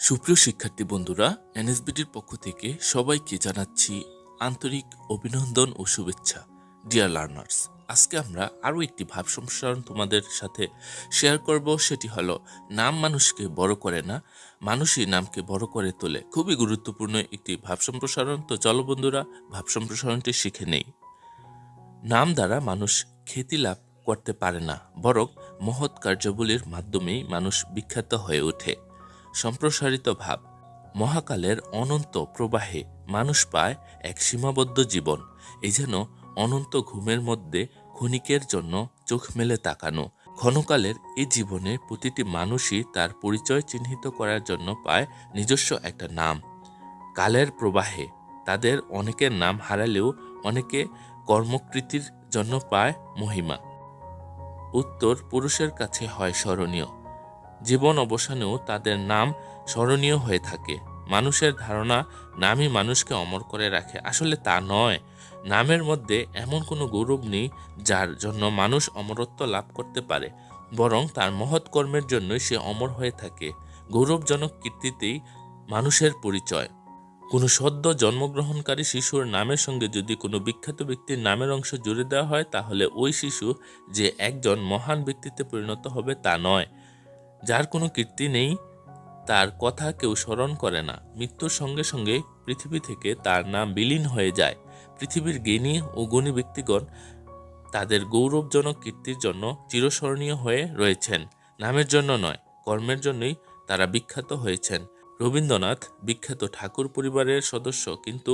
সুপ্রিয় শিক্ষার্থী বন্ধুরা, এনএসবিটির পক্ষ থেকে সবাইকে জানাচ্ছি আন্তরিক অভিনন্দন ও শুভেচ্ছা। ডিয়ার লার্নার্স আজকে আমরা আরও একটি ভাব সম্প্রসারণ তোমাদের সাথে শেয়ার করব। সেটি হলো, নাম মানুষকে বড় করে না, মানুষই নামকে বড় করে তোলে। খুবই গুরুত্বপূর্ণ একটি ভাব সম্প্রসারণ। তো চলো বন্ধুরা, ভাব সম্প্রসারণটি শিখে নেই। নাম দ্বারা মানুষ খ্যাতি লাভ করতে পারে না, বরং মহৎ কার্যাবলীর মাধ্যমেই মানুষ বিখ্যাত হয়ে ওঠে। সম্প্রসারিত ভাব। মহাকালের অনন্ত প্রবাহে মানুষ পায় এক সীমাবদ্ধ জীবন, এই যেন অনন্ত ঘুমের মধ্যে ক্ষণিকের জন্য চোখ মেলে তাকানো। ক্ষণকালের এই জীবনে প্রতিটি মানুষই তার পরিচয় চিহ্নিত করার জন্য পায় নিজস্ব একটা নাম। কালের প্রবাহে তাদের অনেকের নাম হারালেও অনেকে কর্মকৃতির জন্য পায় মহিমা। উত্তর পুরুষের কাছে হয় স্মরণীয়। জীবন অবসানেও তাদের নাম স্মরণীয় হয়ে থাকে। মানুষের ধারণা নামই মানুষকে অমর করে রাখে। আসলে তা নয়। নামের মধ্যে এমন কোনো গৌরব নেই যার জন্য মানুষ অমরত্ব লাভ করতে পারে, বরং তার মহৎ কর্মের জন্যই সে অমর হয়ে থাকে। গৌরবজনক কীর্তিতেই মানুষের পরিচয়। কোনো সদ্য জন্মগ্রহণকারী শিশুর নামের সঙ্গে যদি কোনো বিখ্যাত ব্যক্তির নামের অংশ জুড়ে দেওয়া হয়, তাহলে ওই শিশু যে একজন মহান ব্যক্তিতে পরিণত হবে তা নয়। যার কোনো কীর্তি নেই, তার কথা কেউ স্মরণ করে না। মৃত্যুর সঙ্গে সঙ্গে পৃথিবী থেকে তার নাম বিলীন হয়ে যায়। পৃথিবীর জ্ঞানী ও গুণী ব্যক্তিগণ তাদের গৌরবজনক কীর্তির জন্য চিরস্মরণীয় হয়ে রয়েছেন। নামের জন্য নয়, কর্মের জন্যই তারা বিখ্যাত হয়েছেন। রবীন্দ্রনাথ বিখ্যাত ঠাকুর পরিবারের সদস্য, কিন্তু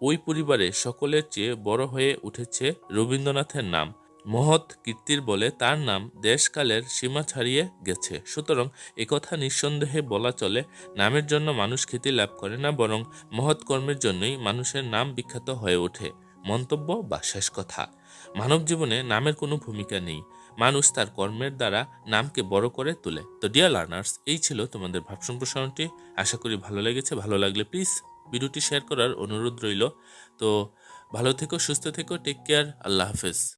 ওই পরিবারে সকলের চেয়ে বড় হয়ে উঠেছে রবীন্দ্রনাথের নাম। মহৎ কীর্তির বলে তার নাম দেশকালের সীমা ছাড়িয়ে গেছে। সুতরাং একথা নিঃসন্দেহে বলা চলে, নামের জন্য মানুষ খ্যাতি লাভ করে না, বরং মহৎ কর্মের জন্যই মানুষের নাম বিখ্যাত হয়ে ওঠে। মন্তব্য বা শেষ কথা। মানব জীবনে নামের কোনো ভূমিকা নেই। মানুষ তার কর্মের দ্বারা নামকে বড় করে তোলে। তো ডিয়ার লার্নার্স এই ছিল তোমাদের ভাব সম্প্রসারণটি আশা করি ভালো লেগেছে। ভালো লাগলে প্লিজ ভিডিওটি শেয়ার করার অনুরোধ রইল। তো ভালো থেকো, সুস্থ থেকো টেক কেয়ার আল্লাহ হাফেজ।